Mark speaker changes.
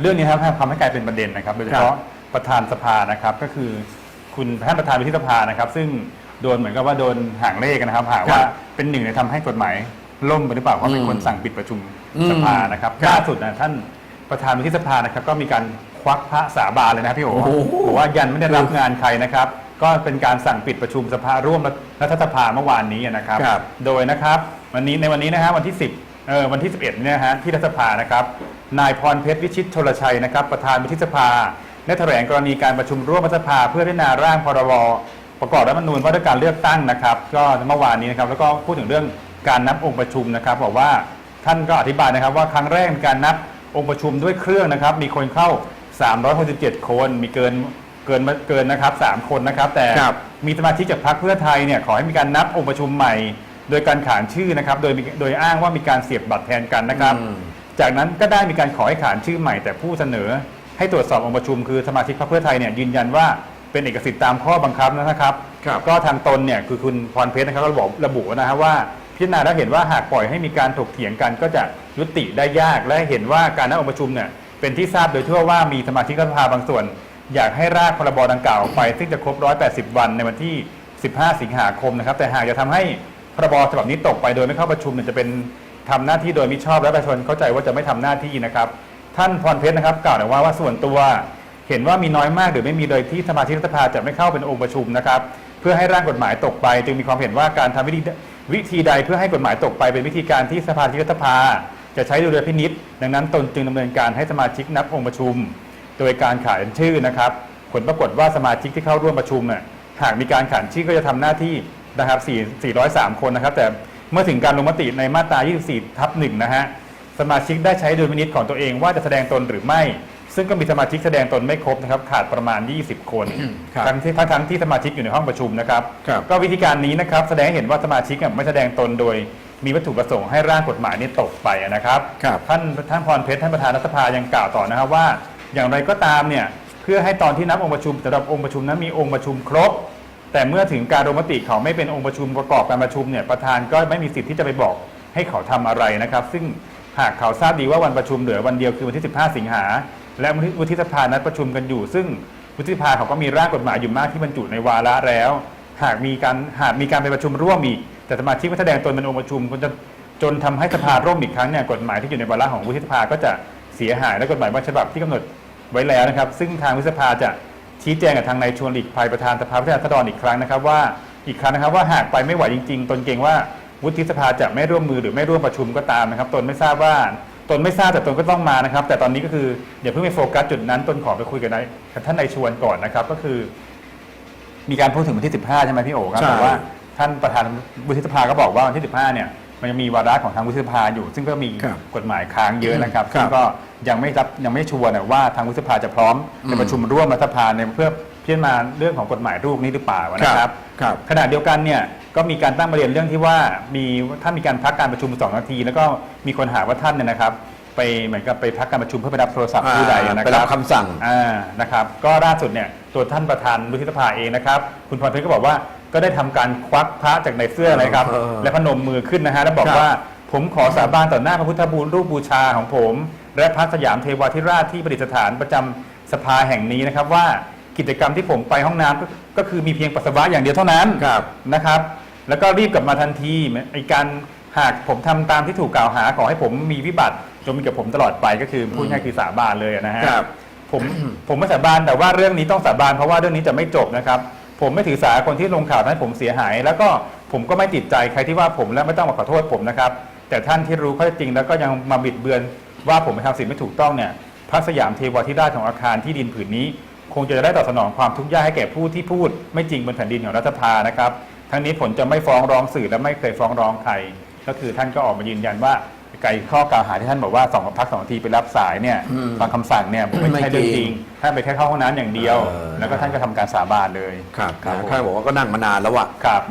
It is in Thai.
Speaker 1: เรื่องนี้นะครับทำให้กลายเป็นประเด็นนะครับ โดยเฉพาะประธานสภานะครับ ก็คือคุณท่านประธานวุฒิสภานะครับ ซึ่งโดนเหมือนกับว่าโดนห่างเลขนะครับหาว่าเป็นหนึ่งในทำให้กฎหมายล่มไปหรือเปล่าเพราะเป็นคนสั่งปิดประชุมสภานะครับ
Speaker 2: ครับ
Speaker 1: ล่าสุดนะท่านประธานวุฒิสภานะครับ ก็มีการควักพระสาบานเลยนะครับพี่โอ๋
Speaker 2: โอ้โห
Speaker 1: บอกว่ายันไม่ได้รับงานใครนะครับ ก็เป็นการสั่งปิดประชุมสภาร่วมรัฐสภาเมื่อวานนี้นะครับ
Speaker 2: ครับ
Speaker 1: โดยนะครับ วันนี้ในวันนี้นะฮะวันที่ 10เออวันที่ 11เนี่ยนะฮะที่รัฐสภานะครับ นายพรเพชรวิชิตชลชัยนะครับประธานวุฒิสภาได้แถลงกรณีการประชุมร่วมรัฐสภา เพื่อพิจารณาร่างพรบประกอบรัฐธรรมนูญว่าด้วยการเลือกตั้งนะครับ ก็เมื่อวานนี้นะครับแล้วก็พูดถึงเรื่องการนับองค์ประชุมนะครับบอกว่าท่านก็อธิบายนะครับว่าครั้งแรกมีการนับองค์ประชุมด้วยเครื่องนะครับ มีคนเข้า 367 คน มีเกินเกินเกินนะครับ 3 คนนะครับ แต่
Speaker 2: ครับ
Speaker 1: มีสมาชิกจากพรรคเพื่อไทยเนี่ยขอให้มีการนับองค์ประชุมใหม่ โดยการขานชื่อนะครับ โดยมีโดยอ้างว่ามีการเสียบบัตรแทนกันนะครับ
Speaker 2: อืม
Speaker 1: จากนั้นก็ได้มีการขอให้ขานชื่อใหม่แต่ผู้เสนอ ให้ตรวจสอบองค์ประชุมคือสมาชิกพรรคเพื่อไทยเนี่ยยืนยันว่าเป็นเอกสิทธิ์ตามข้อบังคับนะครับ
Speaker 2: ครับ
Speaker 1: ก็ทางตนเนี่ยคือคุณพรเพชรนะครับก็บอกระบุนะครับว่าพิจารณาแล้วเห็นว่าหากปล่อยให้มีการถกเถียงกันก็จะยุติได้ยากและเห็นว่าการนัดองค์ประชุมเนี่ยเป็นที่ทราบโดยทั่วว่ามีสมาชิกรัฐสภาบางส่วน อยากให้รากพรบดังกล่าวออกไป ซึ่งจะครบ 180 วันในวันที่ 15 สิงหาคมนะครับแต่หากจะทำให้พรบฉบับนี้ตกไปโดยไม่เข้าประชุมเนี่ยจะเป็น ทำหน้าที่โดยมิชอบและประชาชนเข้าใจว่าจะไม่ทำหน้าที่นะครับ ท่านพรเพชรนะครับกล่าวว่าว่าส่วนตัว เห็นว่ามีน้อยมากหรือไม่มีโดยที่สมาชิกรัฐสภาจะไม่เข้าเป็นองค์ประชุมนะครับ เพื่อให้ร่างกฎหมายตกไป จึงมีความเห็นว่าการทำวิธีวิธีใดเพื่อให้กฎหมายตกไปเป็นวิธีการที่สภาธิกรัฐสภา จะใช้ดุลยพินิษดังนั้นตนจึงดำเนินการให้สมาชิกนับองค์ประชุม โดยการขานชื่อนะครับ ผลปรากฏว่าสมาชิกที่เข้าร่วมประชุมน่ะหากมีการขานชื่อก็จะทำหน้าที่นะครับ4 403 คนนะครับ แต่ เมื่อถึงการลงมติในมาตรา 24 ทับหนึ่งนะฮะ สมาชิกได้ใช้ดุลพินิษของตัวเองว่าจะแสดงตนหรือไม่ ซึ่งก็มีสมาชิกแสดงตนไม่ครบนะครับ ขาดประมาณ 20 คน
Speaker 2: ครับ
Speaker 1: ทั้งที่ทั้งทั้งที่สมาชิกอยู่ในห้องประชุมนะครับ
Speaker 2: ครับ
Speaker 1: ก็วิธีการนี้นะครับแสดงให้เห็นว่าสมาชิกอะไม่แสดงตนโดย มีวัตถุประสงค์ให้ร่างกฎหมายนี้ตกไปนะครับ
Speaker 2: ครับ
Speaker 1: ท่านท่านพรเพชรท่านประธานรัฐสภายังกล่าวต่อนะครับว่า อย่างไรก็ตามเนี่ยเพื่อให้ตอนที่นับองค์ประชุมสำหรับองค์ประชุมนั้นมีองค์ประชุมครบ แต่เมื่อถึงการลงมติเขาไม่เป็นองค์ประชุมประกอบการประชุมเนี่ยประธานก็ไม่มีสิทธิ์ที่จะไปบอกให้เขาทำอะไรนะครับ ซึ่งหากเขาทราบดีว่าวันประชุมเหลือวันเดียวคือวันที่ 15 สิงหา และวุฒิสภานัดประชุมกันอยู่ ซึ่งวุฒิสภาเขาก็มีร่างกฎหมายอยู่มากที่บรรจุในวาระแล้ว หากมีการหากมีการไปประชุมร่วมอีก แต่สมาชิกไม่แสดงตนเป็นองค์ประชุมก็จะจนทำให้สภาร่มอีกครั้งเนี่ยกฎหมายที่อยู่ในวาระของวุฒิสภาก็จะเสียหายและกฎหมายบางฉบับที่กำหนดไว้แล้วนะครับ ซึ่งทางวุฒิสภาจะ ชี้แจงกับทางนายชวนหลีกภัยประธานสภาผู้แทนราษฎรอีกครั้งนะครับว่าอีกครั้งนะครับว่าหากไปไม่ไหวจริง ๆ ตนเกรงว่าวุฒิสภาจะไม่ร่วมมือหรือไม่ร่วมประชุมก็ตามนะครับ ตนไม่ทราบว่าตนไม่ทราบแต่ตนก็ต้องมานะครับ แต่ตอนนี้ก็คืออย่าเพิ่งไปโฟกัสจุดนั้นตนขอไปคุยกับนายกับท่านนายชวนก่อนนะครับ ก็คือ มีการพูดถึงวันที่ 15 ใช่ไหมพี่โอ๋ครับ
Speaker 2: ใช่
Speaker 1: แต่ว่าท่านประธานวุฒิสภาก็บอกว่าวันที่ 15 เนี่ย มันยังมีวาระของทางวุฒิสภาอยู่ ซึ่งก็มี
Speaker 2: ครับ
Speaker 1: กฎหมายค้างเยอะนะครับ
Speaker 2: ครับ
Speaker 1: ซึ่งก็ ยังไม่รับยังไม่ชัวร์นะว่าทางวุฒิสภาจะพร้อม
Speaker 2: อืม
Speaker 1: ในประชุมร่วมรัฐสภาในเพื่อพิจารณาเรื่องของกฎหมายลูกนี้หรือเปล่านะครับ
Speaker 2: ครับ
Speaker 1: ขณะเดียวกันเนี่ยก็มีการตั้งประเด็นเรื่องที่ว่ามีท่านมีการพักการประชุมสองนาที แล้วก็มีคนหาว่าท่านเนี่ยนะครับ ไปเหมือนกับไปพักการประชุมเพื่อไปรับโทรศัพท์ผู้ใดนะ
Speaker 2: ไป
Speaker 1: ค
Speaker 2: รั
Speaker 1: รั
Speaker 2: บบคำสั่ง
Speaker 1: อ่านะครับ ก็ล่าสุดเนี่ยตัวท่านประธานวุฒิสภาเองนะครับ คุณพรเพชรก็บอกว่าก็ได้ทำการควักพระจากในเสื้อเลยครับ
Speaker 2: เออ
Speaker 1: และพนมมือขึ้นนะฮะแล้วบอก
Speaker 2: ครับ
Speaker 1: ว่า ผมขอสาบานต่อหน้าพระพุทธบูรูปบูชาของผม และพระสยามเทวาธิราชที่ประดิษฐานประจำสภาแห่งนี้นะครับว่ากิจกรรมที่ผมไปห้องน้ำก็ก็คือมีเพียงปัสสาวะอย่างเดียวเท่านั้น
Speaker 2: ครับ
Speaker 1: นะครับ แล้วก็รีบกลับมาทันทีไอการหากผมทำตามที่ถูกกล่าวหาขอให้ผมมีวิบัติจงมีกับผมตลอดไปก็คือพูดง่ายๆคือสาบานเลยนะฮะ
Speaker 2: ครับ
Speaker 1: ผมผมไม่สาบานแต่ว่าเรื่องนี้ต้องสาบานเพราะว่าเรื่องนี้จะไม่จบนะครับ ผมไม่ถือสาคนที่ลงข่าวทำให้ผมเสียหาย แล้วก็ผมก็ไม่ติดใจใครที่ว่าผมแล้วไม่ต้องมาขอโทษผมนะครับ แต่ท่านที่รู้ข้อเท็จจริง แล้วก็ยังมาบิดเบือนว่าผมไปทำสิ่งไม่ถูกต้องเนี่ยพระสยามเทวาธิราชของอาคารที่ดินผืนนี้ คงจะได้ตอบสนองความทุกข์ยากให้แก่ผู้ที่พูด ไม่จริงบนแผ่นดินของรัฐสภานะครับ ทั้งนี้ผลจะไม่ฟ้องร้องสื่อและไม่เคยฟ้องร้องใครก็คือท่านก็ออกมายืนยันว่าไกลข้อกล่าวหาที่ท่านบอกว่าสองพักสองนาทีไปรับสายเนี่ย
Speaker 2: อืม
Speaker 1: ฟังคำสั่งเนี่ยไม่ใช่
Speaker 2: ไม่จริง
Speaker 1: เรื่องจริงท่านไปแค่เข้าห้องน้ำอย่างเดียว
Speaker 2: เออ
Speaker 1: แล้วก็ท่านก็ทำการสาบานเลย
Speaker 2: ครับ
Speaker 1: ครับผม
Speaker 2: ท่านบอกว่าก็นั่งมานานแล้วอะ
Speaker 1: ครับ